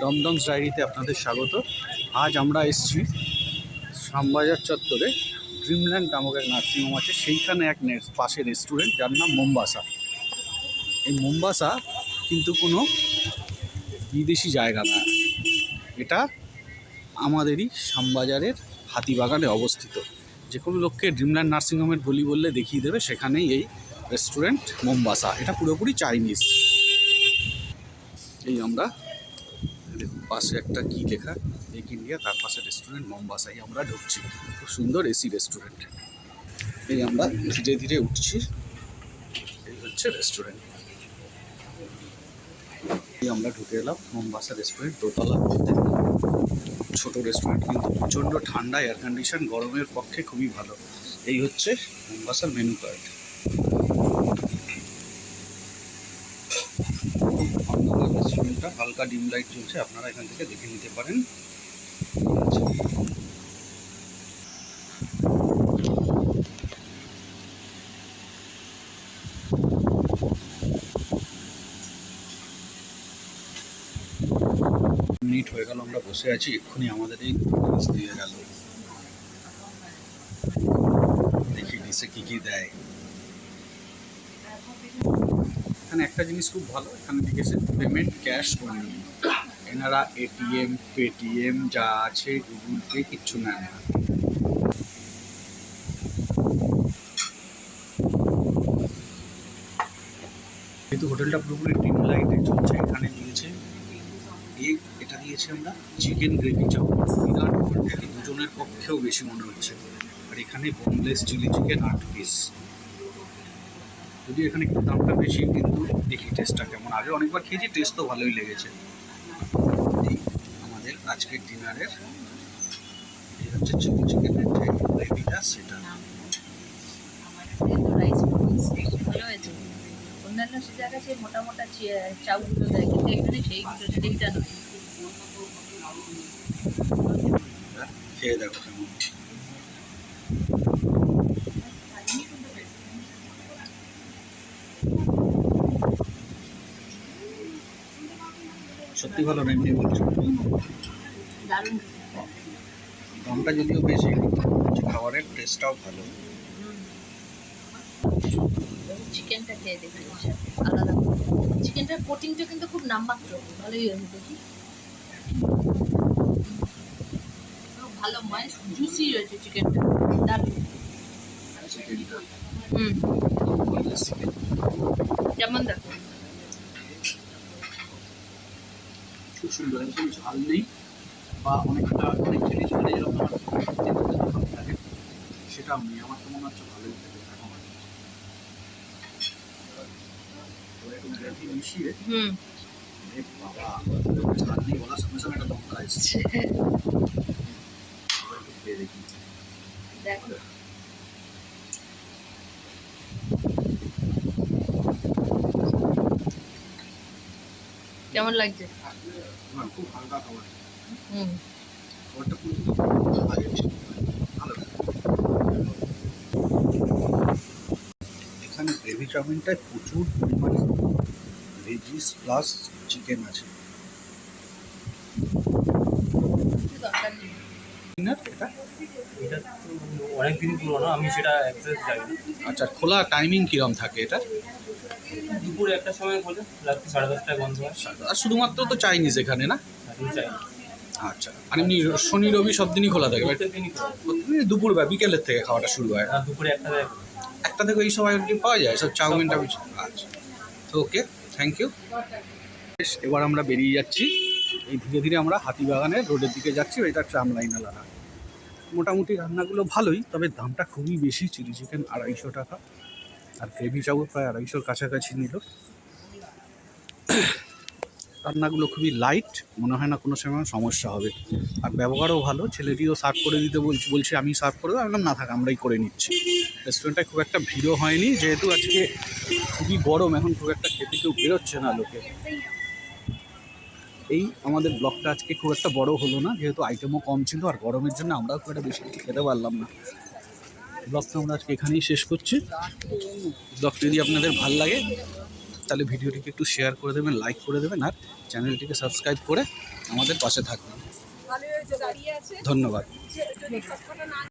দমদমস ডায়েরিতে আপনাদের স্বাগত। আজ আমরা এসেছি শ্যামবাজার চত্বরে ড্রিমল্যান্ড নামক এক নার্সিংহোম আছে। সেইখানে এক পাশে রেস্টুরেন্ট, যার নাম মোম্বাসা। এই মোম্বাসা কিন্তু কোনো বিদেশি জায়গা না। এটা আমাদেরই শ্যামবাজারের হাতিবাগানে অবস্থিত। যে কোনো লোককে ড্রিমল্যান্ড নার্সিংহোমের গলি বললে দেখিয়ে দেবে, সেখানেই এই রেস্টুরেন্ট মোম্বাসা। এটা পুরোপুরি চাইনিজ। এই আমরা পাশে একটা কি লেখা? মেক ইন্ডিয়া তার পাশে রেস্টুরেন্ট মোম্বাসাই আমরা ঢুকছি। খুব সুন্দর এসি রেস্টুরেন্ট এই আমরা ধীরে ধীরে উঠছি। এই হচ্ছে রেস্টুরেন্ট আমরা ঢুকে এলাম মোম্বাসা রেস্টুরেন্ট দোতলার মধ্যে। ছোট রেস্টুরেন্ট কিন্তু প্রচণ্ড ঠান্ডা এয়ার কন্ডিশন গরমের পক্ষে খুবই ভালো। এই হচ্ছে মোম্বাসার মেনু কার্ড অন্যদের হালকা ডিম লাইট চলছে আপনারা এখান থেকে দেখে নিতে পারেন। মিনিট হয়ে গেল, আমরা বসে আছি, এক্ষুনি আমাদের এই ডিশ দিয়ে গেল দেখি ডিশে কী কী দেয় এখানে একটা জিনিস খুব ভালো, এখানে লিখেছে পেমেন্ট ক্যাশ অনলি এনারা এটিএম পেটিএম যা আছে গুগল পে কিচ্ছু নেন না। যেহেতু হোটেলটা পুরোপুরি ডিম লাইটে চলছে, এখানে দিয়েছে এগ এটা দিয়েছে আমরা চিকেন গ্রেভি কোয়ান্টিটি দুজনের পক্ষেও বেশি মনে হচ্ছে। আর এখানে বোনলেস চিলি চিকেন আট পিস যদি এখানে একটু দামটা বেশি, কিন্তু দেখি টেস্টটা কেমন। আগে অনেকবার খেয়েছি টেস্ট তো ভালোই লেগেছে। আমাদের আজকের ডিনারের এই হচ্ছে চিলি চিকেনের যে গ্রেভিটা সেটা অন্যান্য সে জায়গায় সেই মোটা মোটা কিন্তু এখানে সেইগুলো সেইটা নয় খেয়ে দেখো কেমন। সত্যি ভালো না এমনি বলছো দামটা যদিও বেশি কিন্তু খাবারের টেস্টটাও ভালো। চিকেনটা খেয়ে দেখি আলাদা চিকেনটার কোটিংটা কিন্তু খুব নামমাত্র ভালোই হয়েছে দেখি ভালো মানে জুসি চিকেনটা দারুণ। হুম। যেমন দেখো? খুব সুন্দর। একদম ঝাল নেই বা অনেকটা অনেক জিনিস যেরকম আমার খেতে খেতে ভালো লাগে। সেটাও নেই আমার তো মনে হচ্ছে ভালোই একটু মিশিয়ে বাবা ঝাল নেই সঙ্গে সঙ্গে একটা লঙ্কা এসছে দেখো। কেমন লাগছে? না, খুব হালকা খাবার। হুম। খাবারটা খুব ভালো ভালো এখানে গ্রেভি চাউমিনটায় প্রচুর পরিমাণে ভেজিস প্লাস চিকেন আছে। এটা? এটা অনেক দিন পুরোনো আমি সেটা অ্যাক্সেস জানি না। আচ্ছা খোলা টাইমিং কিরম থাকে এটা? দুপুরে একটা সময় খোলে রাত্রি সাড়ে দশটায় বন্ধ হয়। আর শুধুমাত্র তো চাইনিজ এখানে না? আচ্ছা আর এমনি শনি রবি সব দিনই খোলা থাকে দুপুর বা বিকেলের থেকে খাওয়াটা শুরু হয়। আর দুপুরে একটা একটা। থেকে এই সময় পাওয়া যায় সব চাউমিনটা আচ্ছা। তো ওকে থ্যাংক ইউ এবার আমরা বেরিয়ে যাচ্ছি। এই ধীরে ধীরে আমরা হাতিবাগানের রোডের দিকে যাচ্ছি এটা ট্রাম লাইন এলাকা মোটামুটি রান্নাগুলো ভালোই, তবে দামটা খুবই বেশি, চিলি চিকেন আড়াইশো টাকা। আর গ্রেভি চাউল প্রায় আড়াইশোর কাছাকাছি নিল। রান্নাগুলো খুবই লাইট মনে হয় না কোনো সময় সমস্যা হবে। আর ব্যবহারও ভালো, ছেলেটিও সার্ভ করে দিতে বলছি, বলছে আমি সার্ভ করে দেবো না থাক, আমরাই করে নিচ্ছি। রেস্টুরেন্টটায় খুব একটা ভিড়ও হয়নি, যেহেতু আজকে খুবই গরম, এখন খুব একটা খেতে কেউ বেরোচ্ছে না লোকে। এই আমাদের ব্লগটা আজকে খুব একটা বড় হলো না, যেহেতু আইটেমও কম ছিল আর গরমের জন্য আমরাও খুব একটা বেশি খেতে পারলাম না। ব্লগটা আমরা আজকে এখানেই শেষ করছি। ব্লগটা যদি আপনাদের ভালো লাগে, তাহলে ভিডিওটিকে একটু শেয়ার করে দেবেন লাইক করে দেবেন আর চ্যানেলটিকে সাবস্ক্রাইব করে আমাদের পাশে থাকবেন। ধন্যবাদ।